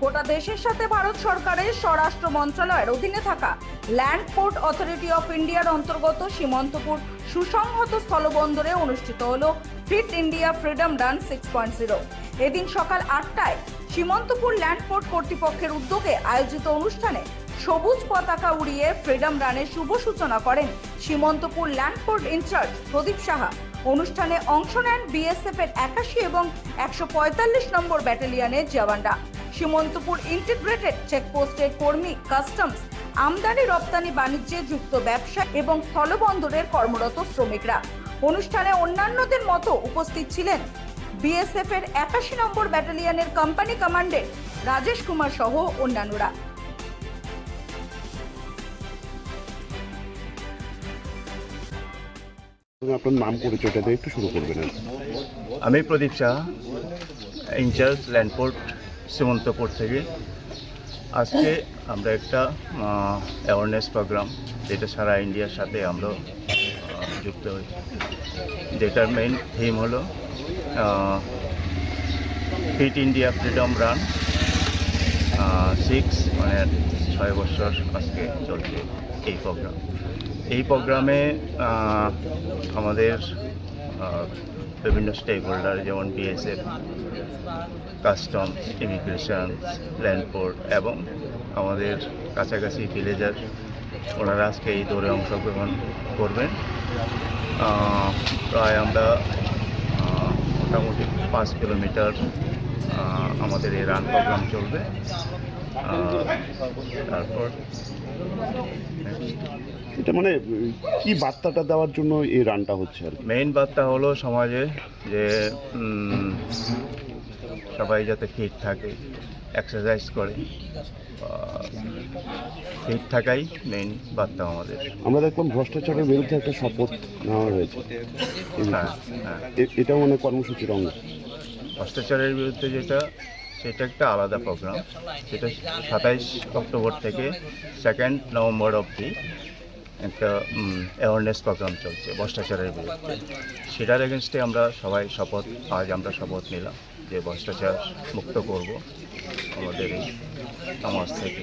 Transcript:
গোটা দেশের সাথে ভারত সরকারের স্বরাষ্ট্র মন্ত্রণালয়ের অধীনে থাকা ল্যান্ড পোর্ট অথরিটি অফ ইন্ডিয়ার অন্তর্গত সীমান্তপুর সুসংহত স্থলবন্দরে অনুষ্ঠিত হল Fit India Freedom Run six point zero. এদিন সকাল আটটায় সীমান্তপুর ল্যান্ড পোর্ট কর্তৃপক্ষের উদ্যোগে আয়োজিত অনুষ্ঠানে সবুজ পতাকা উড়িয়ে ফ্রিডম রানের শুভ সূচনা করেন Simantapur land port in-charge Pradip Saha. অনুষ্ঠানে অংশ নেন বিএসএফ এর একাশি এবং একশো পঁয়তাল্লিশ নম্বর ব্যাটালিয়নের জওয়ানরা। সীমন্তপুর ইন্টিগ্রেটেড চেকপোস্টের কর্মী কাস্টমস আমদানি রপ্তানি বাণিজ্যে যুক্ত ব্যবসা এবং স্থলবন্দরের কর্মরত শ্রমিকরা। অনুষ্ঠানে অন্যান্যদের মতো উপস্থিত ছিলেন বিএসএফ এর একাশি নম্বর ব্যাটালিয়নের কোম্পানি কমান্ডেন্ট রাজেশ কুমার সহ অন্যান্যরা। আপনার নাম পরিচয়টা দিয়ে একটু শুরু করবেন আমি Pradip Shah in-charge land port Simantapur থেকে। আজকে আমরা একটা অ্যাওয়ারনেস প্রোগ্রাম যেটা সারা ইন্ডিয়ার সাথে আমরা যুক্ত হয়েছি যেটার মেইন থিম হলো Fit India Freedom Run six মানে ছয় বছর আজকে চলছে এই প্রোগ্রাম এই প্রোগ্রামে আমাদের বিভিন্ন স্টেক হোল্ডার যেমন BSF customs immigration land port এবং আমাদের কাছাকাছি ভিলেজার ওনারা আজকে এই দৌড়ে অংশগ্রহণ করবেন। প্রায় আমরা মোটামুটি পাঁচ কিলোমিটার আমাদের এই রান প্রোগ্রাম চলবে। তারপর এটা মানে কি বার্তাটা দেওয়ার জন্য এই রানটা হচ্ছে আর মেইন বার্তা হলো সমাজে যে সবাই যাতে ফিট থাকে এক্সারসাইজ করে। ফিট থাকাই মেইন বার্তা আমাদের। আমরা দেখলাম ভ্রষ্টাচারের বিরুদ্ধে একটা শপথ নেওয়া হয়েছে। হ্যাঁ হ্যাঁ। এটাও মানে কর্মসূচির অঙ্গ। ভ্রষ্টাচারের বিরুদ্ধে যেটা সেটা একটা আলাদা প্রোগ্রাম সেটা সাতাইশ অক্টোবর থেকে সেকেন্ড নভেম্বর অবধি একটা অ্যাওয়ারনেস প্রোগ্রাম চলছে, ভ্রষ্টাচারের বিরুদ্ধে। সেটার এগেনস্টে আমরা সবাই শপথ, আজ আমরা শপথ নিলাম যে ভ্রষ্টাচার মুক্ত করব আমাদের এই সমাজ থেকে।